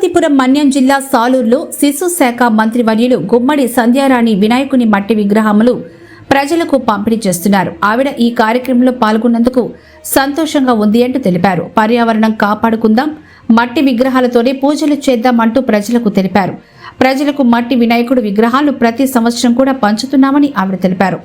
పార్వతీపురం మన్యం జిల్లా సాలూరులో శిశు శాఖ మంత్రివర్యులు గుమ్మడి సంధ్యారాణి వినాయకుని మట్టి విగ్రహములు ప్రజలకు పంపిణీ చేస్తున్నారు. ఆవిడ ఈ కార్యక్రమంలో పాల్గొన్నందుకు సంతోషంగా ఉంది అంటూ తెలిపారు. పర్యావరణం కాపాడుకుందాం మట్టి విగ్రహాలతోనే పూజలు చేద్దామంటూ ప్రజలకు తెలిపారు. ప్రజలకు మట్టి వినాయకుడు విగ్రహాలు ప్రతి సంవత్సరం కూడా పంచుతున్నామని ఆవిడ తెలిపారు.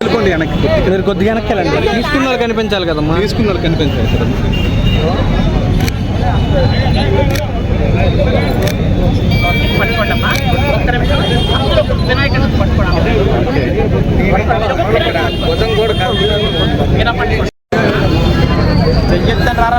వెళ్ళిపోండి వెనక్కి. మీరు కొద్దిగా వెనక్కి వెళ్ళండి. తీసుకున్న వాళ్ళు కనిపించాలి కదమ్మా. తీసుకున్న వాళ్ళు కనిపించాలి కదా పట్టుకోండమ్మా. ఒక్క నిమిషం. అందరూ వినాయకుడిని పట్టుకోండి భుజం కూడా కాదు. ఇలా పట్టుకోండి చెయ్యొద్దని రారా